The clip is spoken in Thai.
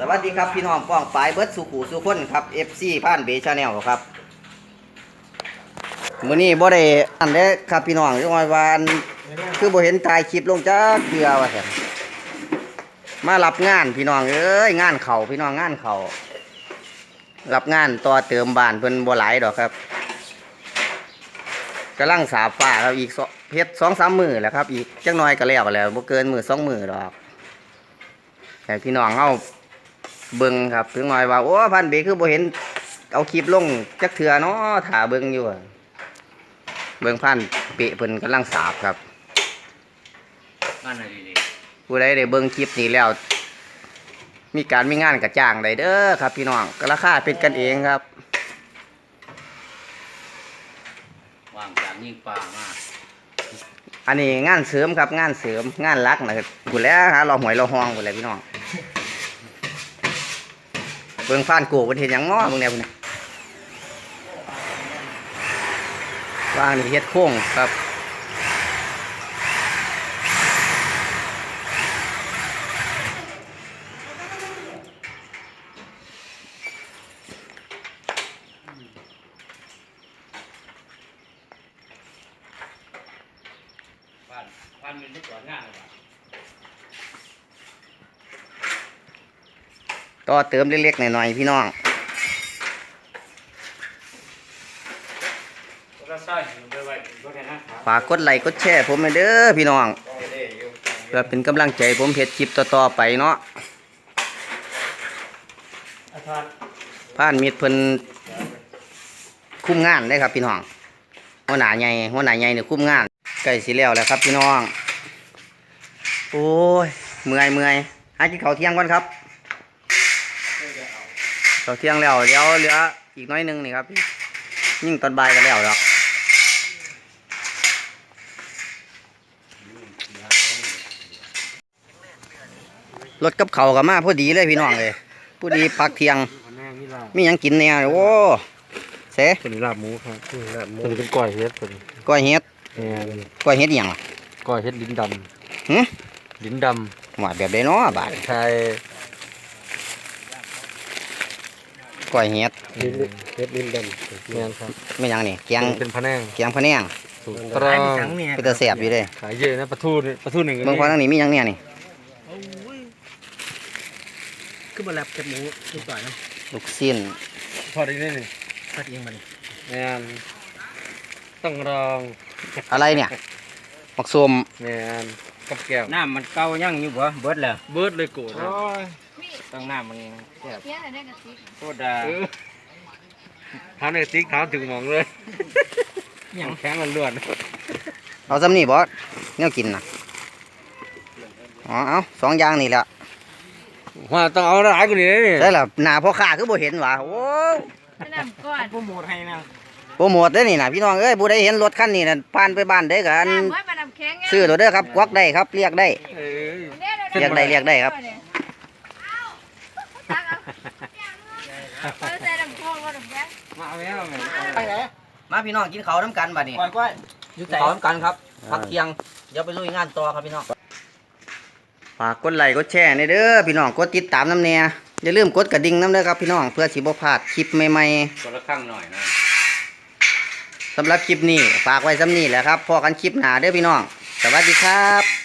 สวัสดีครับพี่น้องป้องปลายเบิร์ดสุขูสุคนครับ FC ผ่านเบชาแนลครับมื้อนี้บ่ได้อันเด้ครับพี่น้องจังว่าว่าอันคือบ่เห็นถ่ายคลิปลงจักเทื่อว่าซั่นมารับงานพี่น้องเอ้ยงานเขาพี่น้องงานเขารับงานต่อเติมบ้านเพิ่นบ่หลายดอกครับกำลังสาบฟ้าครับอีกสองเฮ็ด2-3มื้อแล้วครับ อีกจักหน่อยก็แล้วแล้วบ่เกินมื้อ2มื้อดอก ให้พี่น้องเฮาเบิ่งครับถึงหน่อยว่าโอ้พันเบคือบ่เห็นเอาคลิปลงจักเทือเนาะถ่าเบิ่งอยู่อะเบิ่งพันเปะเพิ่นกำลังสาบครับงานอะไรดีผู้ใดได้เบิ่งคลิปนี้แล้ว มีการมีงานกระจ้างได้เด้อครับพี่น้องก็ราคาเป็นกันเองครับๆว่างจากยิงปลามาก อันนี้งานเสริมครับงานเสริมงานหลักนะกูแล้วฮะเราหวยเราห้องกูแล้วพี่น้องเบิ่งฟ้านโกบนเห็นยังง้อเบิ่งแนวพุ่นว่างนี่เฮ็ดโค้งครับ บ้านบ้านเป็นที่ก่อนงานเลยว่ะต่อเติมเล็กๆหน่อยๆพี่น้องก็ใช่ไปไว้ก็แค่นั้นครับฝากกดไลค์กดแชร์ผมให้เด้อพี่น้องเพื่อเป็นกำลังใจผมเฮ็ดคลิปต่อๆไปเนาะอาทานผ่านมิตรเพิ่นคุมงานได้ครับพี่น้องหัวหน้าใหญ่หัวหน้าใหญ่เนี่ยคุมงาน ใกล้สิแล้วแหล้วครับพี่น้อง โอ้ย เมื่อยเมื่อยหากินข้าวเที่ยงก่อนครับข้าวเที่ยงแล้วเดี๋ยวเหลืออีกน้อยหนึงนี่ครับยิ่งตอนบ่ายก็แล้วดอกรถกับเขาวกับมาพอดีเลยพี่น้องเลยพอดีพักเที่ยงแม่นี่ลาบมีหยังกินเนี่ยโอ้เสเป็นลาบหมูครับลาบหมูเป็นก้อยเฮ็ดเป็นก้อยเฮ็ด แม่นก้อยเฮ็ดอหย่างล่ะก้อยเฮ็ดลิ้นดหึำลิ้นดว่าแบบใดเนาะบาดำใช่ก้อยเฮ็ดลิ้นเฮ็ดลิ้นดำแม่นครับไม่หยังนี่แกงเป็นพะแนงแกงพะแนงถูกต้องเป็นตาแซ่บอยู่เด้ขายเยอะนะปลาทูนี่ปลาทูหนึ่งเบิ่งพอทางนี้มีหยังเนี่ยนี่คือมาแลบเก็บหมูนิดหน่อยนะลูกชิ้นพอได้นี่นี่พัดเองมันแม่นต้องรอง อะไรเนี่ยมักสมแม่นกับแก้วน้ำมันเก่ายังอยู่บ่เบิดแล้วเบิร์ดเลยโกรธนะต้องน้ำมันแซ่บเพี้ยนอะไรกันสิโคตรด่าเออถามในติ๊กถามถึงหมองเลยยังแข็งมันล้วนเอาซ้ำนี่บ่แนวกินน่ะอ๋อเอาสองอย่างนี่แหละว่าต้องเอาหลายกว่านี้นี่ได้ล่ะหน้าพ่อค้าคือบ่เห็นหว่าโอ้ไปนำก่อน โปรโมทให้นะ โปรโมทเด้อนี่น่ะพี่น้องเอ้ยผู้ใดเห็นรถคันนี้น่ะผ่านไปบ้านได้ก็อันน้ำไว้มานำแข็งไงซื้อรถเด้อครับกวักได้ครับเรียกได้ เอ้ยเรียกได้เรียกได้ครับ ตักเอาเอาใส่น้ำโค้งก็น้ำแข็งมาเอาแล้วแม่มาพี่น้องกินข้าวน้ำกันบัดนี้ก้อยก้อยกินข้าวน้ำกันครับพักเที่ยงเดี๋ยวไปลุยงานต่อครับพี่น้องฝากกดไลค์กดแชร์ในเด้อพี่น้องกดติดตามน้ำเนี่ยอย่าลืมกดกระดิ่งน้ำเด้อครับพี่น้องเพื่อสิบ่พลาดคลิปใหม่คนละข้างหน่อยนะๆ สำหรับคลิปนี้ฝากไว้สำนี้แหละครับพอกันคลิปหนาเด้อพี่น้อง สวัสดีครับ